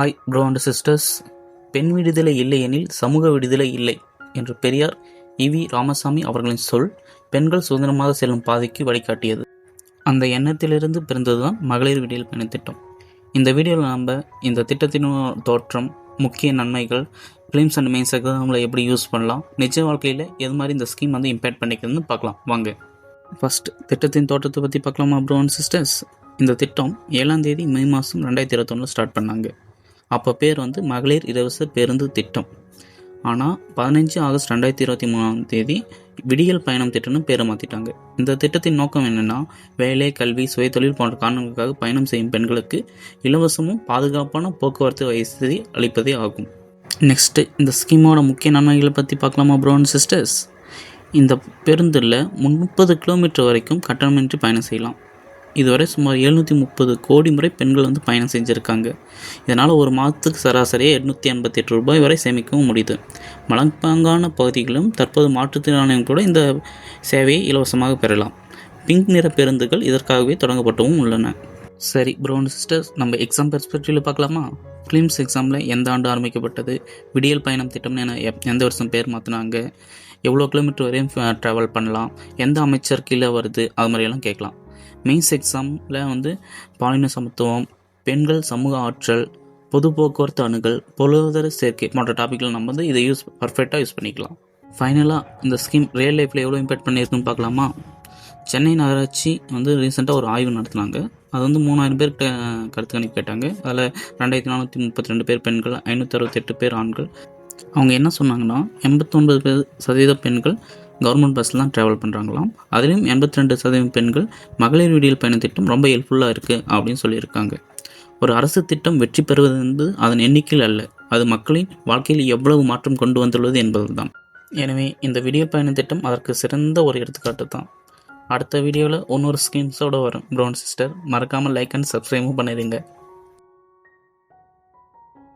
ஆய் bro and sisters பெண் விடுதலை இல்லை எனில் சமூக விடுதலை இல்லை என்று பெரியார் இவி ராமசாமி அவர்களின் சொல் பெண்கள் சுதந்திரமாக செல்லும் பாதைக்கு வழிகாட்டியது. அந்த எண்ணத்திலிருந்து பிறந்ததுதான் மகளிர் விடியல் பயண திட்டம். இந்த வீடியோவில் நம்ம இந்த திட்டத்தின் தோற்றம் முக்கிய நன்மைகள் ஃபிலிம்ஸ் அண்ட் மெயின்ஸ் எக்ஸாமில் எப்படி யூஸ் பண்ணலாம் நிஜ வாழ்க்கையில் எது மாதிரி இந்த ஸ்கீம் வந்து இம்பேக்ட் பண்ணிக்கிறதுன்னு பார்க்கலாம். வாங்க. ஃபர்ஸ்ட் திட்டத்தின் தோற்றத்தை பற்றி பார்க்கலாமா ப்ரோ அண்ட் சிஸ்டர்ஸ் இந்த திட்டம் ஏழாம் தேதி மே மாதம் ரெண்டாயிரத்தி இருபத்தொன்னில் ஸ்டார்ட் பண்ணாங்க. அப்போ பேர் வந்து மகளிர் இலவச பேருந்து திட்டம். ஆனால் பதினஞ்சு ஆகஸ்ட் ரெண்டாயிரத்தி இருபத்தி மூணாம் தேதி விடியல் பயணம் திட்டம்னு பேரை மாற்றிட்டாங்க இந்த திட்டத்தின் நோக்கம் என்னென்னா வேலை கல்வி சுயதொழில் போன்ற காரணங்களுக்காக பயணம் செய்யும் பெண்களுக்கு இலவசமும் பாதுகாப்பான போக்குவரத்து வசதி அளிப்பதே ஆகும். நெக்ஸ்ட்டு இந்த ஸ்கீமோட முக்கிய நன்மைகளை பற்றி பார்க்கலாமா ப்ரோன் சிஸ்டர்ஸ் இந்த பேருந்தில் முப்பது கிலோமீட்டர் வரைக்கும் கட்டணமின்றி பயணம் செய்யலாம். இதுவரை சுமார் எழுநூற்றி முப்பது கோடி முறை பெண்கள் வந்து பயணம் செஞ்சுருக்காங்க. இதனால் ஒரு மாதத்துக்கு சராசரியாக எட்நூற்றி எண்பத்தி எட்டு ரூபாய் வரை சேமிக்கவும் முடியுது. மலப்பாங்கான பகுதிகளிலும் தற்போது மாற்றுத்திறனாளிகள் கூட இந்த சேவையை இலவசமாக பெறலாம். பிங்க் நிற பேருந்துகள் இதற்காகவே தொடங்கப்பட்டவும் உள்ளன. சரி ப்ரௌன் சிஸ்டர்ஸ் நம்ம எக்ஸாம் பெர்ஸ்பெக்டிவில் பார்க்கலாமா? ஃபிலிம்ஸ் எக்ஸாமில் எந்த ஆண்டு ஆரம்பிக்கப்பட்டது? விடியல் பயணம் திட்டம்னு என எப்- எந்த வருஷம் பேர் மாற்றினாங்க எவ்வளோ கிலோமீட்டர் வரையும் ட்ராவல் பண்ணலாம்? எந்த அமைச்சர் கீழே வருது? அது மாதிரியெல்லாம் கேட்கலாம். மெயின்ஸ் எக்ஸாமில் வந்து பாலின சமத்துவம் பெண்கள் சமூக ஆற்றல் பொது போக்குவரத்து அணுகல் பொருளாதார சேர்க்கை போன்ற டாப்பிக்கில் நம்ம வந்து இதை யூஸ் பர்ஃபெக்டாக யூஸ் பண்ணிக்கலாம். ஃபைனலாக இந்த ஸ்கீம் ரியல் லைஃப்பில் எவ்வளோ இம்பேக்ட் பண்ணியிருக்குன்னு பார்க்கலாமா? சென்னை நகராட்சி வந்து ரீசெண்டாக ஒரு ஆய்வு நடத்தினாங்க. அது வந்து மூணாயிரம் பேர் கருத்து கணிப்பு கேட்டாங்க. அதில் ரெண்டாயிரத்தி நானூற்றி முப்பத்தி ரெண்டு பேர் பெண்கள் ஐநூற்றி அறுபத்தெட்டு பேர் ஆண்கள். அவங்க என்ன சொன்னாங்கன்னா எண்பத்தொன்பது பேர் சதவீத பெண்கள் கவர்மெண்ட் பஸ்ஸில் தான் ட்ராவல் பண்ணுறாங்களாம் அதுலேயும் எண்பத்தி ரெண்டு சதவீதம் பெண்கள் மகளிர் விடியல் பயண திட்டம் ரொம்ப ஹெல்ப்ஃபுல்லாக இருக்குது அப்படின்னு சொல்லியிருக்காங்க. ஒரு அரசு திட்டம் வெற்றி பெறுவது என்பது அதன் எண்ணிக்கையில் அல்ல அது மக்களின் வாழ்க்கையில் எவ்வளவு மாற்றம் கொண்டு வந்துள்ளது என்பதுதான். எனவே இந்த வீடியோ பயண திட்டம் அதற்கு சிறந்த ஒரு எடுத்துக்காட்டு தான் அடுத்த வீடியோவில் இன்னொரு ஸ்கீம்ஸோடு வரும். ப்ரௌன் சிஸ்டர் மறக்காமல் லைக் அண்ட் சப்ஸ்கிரைபும் பண்ணிடுங்க.